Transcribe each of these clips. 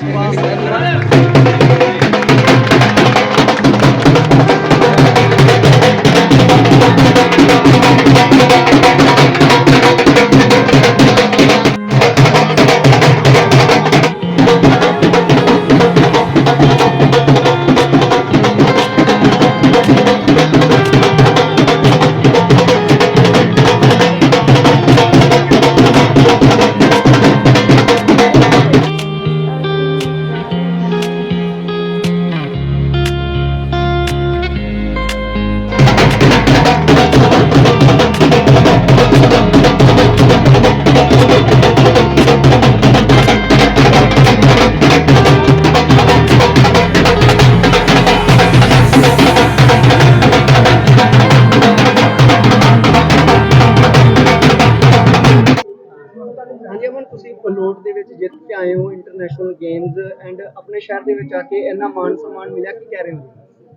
ਹਾਂਜੀ ਅਮਨ ਤੁਸੀਂ ਪਲੋਟ ਦੇ ਵਿੱਚ ਜਿੱਤ ਕੇ ਆਏ ਹੋ ਇੰਟਰਨੈਸ਼ਨਲ ਗੇਮਸ ਐਂਡ ਆਪਣੇ ਸ਼ਹਿਰ ਦੇ ਵਿੱਚ ਆ ਕੇ ਇੰਨਾ ਮਾਣ ਸਨਮਾਨ ਮਿਲਿਆ ਕੀ ਕਹਿ ਰਹੇ ਹੋ?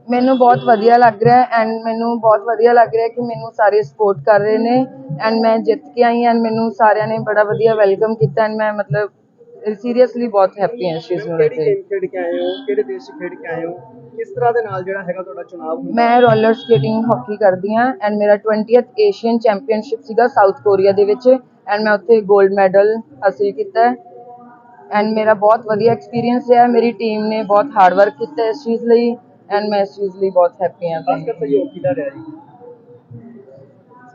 ਮੈਨੂੰ ਬਹੁਤ ਵਧੀਆ ਲੱਗ ਰਿਹਾ ਹੈ ਐਂਡ ਮੈਨੂੰ ਬਹੁਤ ਵਧੀਆ ਲੱਗ ਰਿਹਾ ਹੈ ਕਿ ਮੈਨੂੰ ਸਾਰੇ ਸਪੋਰਟ ਕਰ ਰਹੇ ਨੇ ਐਂਡ ਮੈਂ ਜਿੱਤ ਕੇ ਆਈ ਐਂਡ ਮੈਨੂੰ ਸਾਰਿਆਂ ਨੇ ਬੜਾ ਵਧੀਆ ਵੈਲਕਮ ਕੀਤਾ ਐਂਡ ਮੈਂ ਮਤਲਬ ਸੀਰੀਅਸਲੀ ਬਹੁਤ ਹੈਪੀ ਹਾਂ ਇਸ ਚੀਜ਼ ਨੂੰ ਲੈ ਕਿਹੜੀ ਕੇ। ਗੇਮ ਖੇਡ ਕੇ ਆਏ ਹੋ? ਕਿਹੜੇ ਦੇਸ਼ 'ਚ ਖੇਡ ਕੇ ਆਏ ਹੋ? ਕਿਸ ਤਰ੍ਹਾਂ ਦੇ ਨਾਲ ਜਿਹੜਾ ਹੈਗਾ ਤੁਹਾਡਾ ਚੁਣਾਵ ਹੁੰਦਾ? ਮੈਂ ਰੋਲਰ ਸਕੇਟਿੰਗ ਹਾਕੀ ਕਰਦੀ ਹਾਂ ਐਂਡ ਮੇਰਾ 20th ਏਸ਼ੀਅਨ ਚੈਂਪੀਅਨਸ਼ਿਪ ਸੀਗਾ ਸਾਊਥ ਕੋਰੀਆ ਦੇ ਵਿੱਚ ਐਂਡ ਮੈਂ ਉੱਥੇ 골ਡ ਮੈਡਲ ਹਾਸਿਲ ਕੀਤਾ ਐਂਡ ਮੇਰਾ ਬਹੁਤ ਵਧੀਆ ਐਕਸਪੀਰੀਅੰਸ ਰਿਹਾ ਮੇਰੀ ਟੀਮ ਨੇ ਬਹੁਤ ਹਾਰਡ ਵਰਕ ਕੀਤਾ ਇਸ ਚੀਜ਼ ਲਈ ਐਂਡ ਮੈਂ ਇਸ ਚੀਜ਼ ਲਈ ਬਹੁਤ ਹੈਪੀ ਹਾਂ ਖਾਸ ਕਰ ਸਹਿਯੋਗ ਕਿਹਦਾ ਰਿਹਾ ਜੀ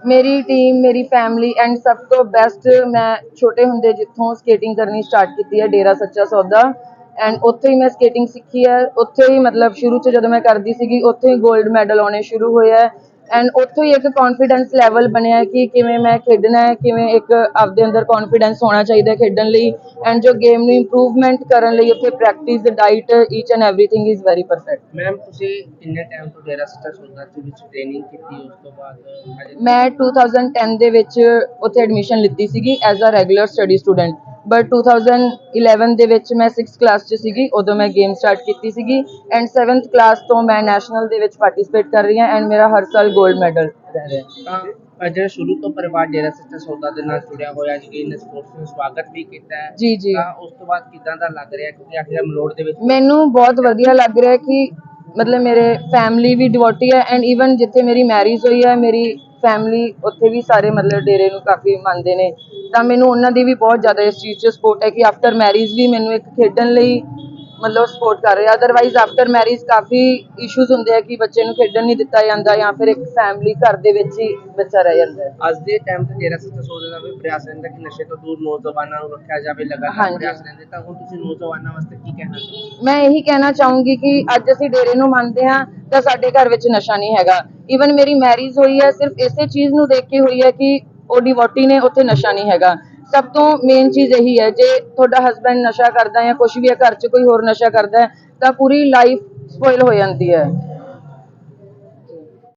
ਮੇਰੀ ਟੀਮ ਮੇਰੀ ਫੈਮਿਲੀ ਐਂਡ ਸਭ ਤੋਂ ਬੈਸਟ ਮੈਂ ਛੋਟੇ ਹੁੰਦੇ ਜਿੱਥੋਂ ਸਕੇਟਿੰਗ ਕਰਨੀ ਸਟਾਰਟ ਕੀਤੀ ਹੈ ਡੇਰਾ ਸੱਚਾ ਸੌਦਾ। ਐਂਡ ਉੱਥੇ ਹੀ ਮੈਂ ਸਕੇਟਿੰਗ ਸਿੱਖੀ ਹੈ। ਉੱਥੇ ਹੀ ਮਤਲਬ ਸ਼ੁਰੂ ਚ ਜਦੋਂ ਮੈਂ ਕਰਦੀ ਸੀਗੀ ਉੱਥੇ ਹੀ 골ਡ ਮੈਡਲ ਆਉਣੇ ਸ਼ੁਰੂ ਹੋਏ ਹੈ। ਐਂਡ ਉੱਥੋਂ ਹੀ ਇੱਕ ਕੌਨਫੀਡੈਂਸ ਲੈਵਲ ਬਣਿਆ ਕਿ ਕਿਵੇਂ ਮੈਂ ਖੇਡਣਾ ਹੈ ਕਿਵੇਂ ਇੱਕ ਆਪਦੇ ਅੰਦਰ ਕੌਨਫੀਡੈਂਸ ਹੋਣਾ ਚਾਹੀਦਾ ਹੈ ਖੇਡਣ ਲਈ। ਐਂਡ ਜੋ ਗੇਮ ਨੂੰ ਇੰਪਰੂਵਮੈਂਟ ਕਰਨ ਲਈ ਉੱਥੇ practice diet each and everything is very perfect ma'am ਤੁਸੀਂ ਕਿੰਨੇ ਟਾਈਮ ਤੋਂ ਡੇਰਾ ਸੌਦਾ ਦੇ ਵਿੱਚ ਟ੍ਰੇਨਿੰਗ ਕੀਤੀ ਉਸ ਤੋਂ ਬਾਅਦ ਮੈਂ 2010 ਦੇ ਵਿੱਚ ਉੱਥੇ ਐਡਮਿਸ਼ਨ ਲਿੱਤੀ ਸੀਗੀ as a regular study student but 2011 ਦੇ ਵਿੱਚ ਮੈਂ 6th ਕਲਾਸ 'ਚ ਸੀਗੀ ਉਦੋਂ ਮੈਂ ਗੇਮ ਸਟਾਰਟ ਕੀਤੀ ਸੀਗੀ ਐਂਡ 7th ਕਲਾਸ ਤੋਂ ਮੈਂ ਨੈਸ਼ਨਲ ਦੇ ਵਿੱਚ ਪਾਰਟਿਸਿਪੇਟ ਕਰ ਰਹੀ ਹਾਂ ਐਂਡ ਮੇਰਾ ਹਰ ਸਾਲ 골ਡ ਮੈਡਲ ਰਹਿ ਰਿਹਾ ਹੈ। ਤਾਂ ਅਜੇ ਸ਼ੁਰੂ ਤੋਂ ਪਰਿਵਾਰ ਡੇਰਾ ਸੱਚਾ ਸੌਦਾ ਦੇ ਨਾਲ ਜੁੜਿਆ ਹੋਇਆ ਜੀ ਇਹਨੇ ਸਪੋਰਟਸ ਨੂੰ ਸਵਾਗਤ ਵੀ ਕੀਤਾ ਹੈ। ਜੀ ਜੀ। ਤਾਂ ਉਸ ਤੋਂ ਬਾਅਦ ਕਿਦਾਂ ਦਾ ਲੱਗ ਰਿਹਾ ਕਿਉਂਕਿ ਆਖਿਰ ਮਲੋੜ ਦੇ ਵਿੱਚ ਮੈਨੂੰ ਬਹੁਤ ਵਧੀਆ ਲੱਗ ਰਿਹਾ ਕਿ ਮਤਲਬ ਮੇਰੇ ਫੈਮਿਲੀ ਵੀ ਡਿਵੋਟੀ ਹੈ ਐਂਡ ਇਵਨ ਜਿੱਥੇ ਮੇਰੀ ਮੈਰਿਜ ਹੋਈ ਹੈ ਮੇਰੀ ਫੈਮਿਲੀ ਉੱਥੇ ਵੀ ਸਾਰੇ ਮਤਲਬ ਡੇਰੇ ਨੂੰ ਕਾਫੀ ਮੰਨਦੇ ਨੇ। ਤਾਂ ਮੈਨੂੰ ਉਹਨਾਂ ਦੀ ਵੀ ਬਹੁਤ ਜ਼ਿਆਦਾ ਇਸ ਚੀਜ਼ 'ਚ ਸਪੋਰਟ ਹੈ ਕਿ ਆਫਟਰ ਮੈਰਿਜ ਵੀ ਮੈਨੂੰ ਇੱਕ ਖੇਡਣ ਲਈ ਮਤਲਬ ਸਪੋਰਟ ਕਰ ਰਹੇ। ਅਦਰਵਾਈਜ਼ ਆਫਟਰ ਮੈਰਿਜ ਕਾਫੀ ਇਸ਼ੂਜ਼ ਹੁੰਦੇ ਆ ਕਿ ਬੱਚੇ ਨੂੰ ਖੇਡਣ ਨਹੀਂ ਦਿੱਤਾ ਜਾਂਦਾ ਜਾਂ ਫਿਰ ਇੱਕ ਫੈਮਿਲੀ ਘਰ ਦੇ ਵਿੱਚ ਹੀ ਬੱਚਾ ਰਹਿ ਜਾਂਦਾ ਹੈ। ਅੱਜ ਦੇ ਟਾਈਮ ਤੇ ਡੇਰਾ ਸੱਚਾ ਸੌਦਾ ਦਾ ਵੀ ਪ੍ਰਯਾਸ ਰਹਿੰਦਾ ਕਿ ਨਸ਼ੇ ਤੋਂ ਦੂਰ ਨੌਜਵਾਨਾਂ ਨੂੰ ਰੱਖਿਆ ਜਾਵੇ ਲਗਾਤਾਰ ਹਾਂਜੀ। ਪ੍ਰਯਾਸ ਰਹਿੰਦੇ ਤਾਂ ਹੁਣ ਤੁਸੀਂ ਨੌਜਵਾਨਾਂ ਵਾਸਤੇ ਕੀ ਕਹਿਣਾ ਮੈਂ ਇਹੀ ਕਹਿਣਾ ਚਾਹੂੰਗੀ ਕਿ ਅੱਜ ਅਸੀਂ ਡੇਰੇ ਨੂੰ ਮੰਨਦੇ ਹਾਂ ਤਾਂ ਸਾਡੇ ਘਰ ਵਿੱਚ ਨਸ਼ਾ ਨਹੀਂ ਹੈਗਾ। ਈਵਨ ਮੇਰੀ ਮੈਰਿਜ ਹੋਈ ਹੈ ਸਿਰਫ ਇਸੇ ਚੀਜ਼ ਨੂੰ ਦੇਖ ਕੇ ਹੋਈ ਹੈ ਕਿ ਉਹ ਡਿਵੋਟੀ ਨੇ, ਉੱਥੇ ਨਸ਼ਾ ਨਹੀਂ ਹੈਗਾ। ਸਭ ਤੋਂ ਮੇਨ ਚੀਜ਼ ਇਹੀ ਹੈ, ਜੇ ਤੁਹਾਡਾ ਹਸਬੰਡ ਨਸ਼ਾ ਕਰਦਾ ਜਾਂ ਕੁਝ ਵੀ ਹੈ, ਘਰ 'ਚ ਕੋਈ ਹੋਰ ਨਸ਼ਾ ਕਰਦਾ ਹੈ, ਤਾਂ ਪੂਰੀ ਲਾਈਫ ਸਪੋਇਲ ਹੋ ਜਾਂਦੀ ਹੈ।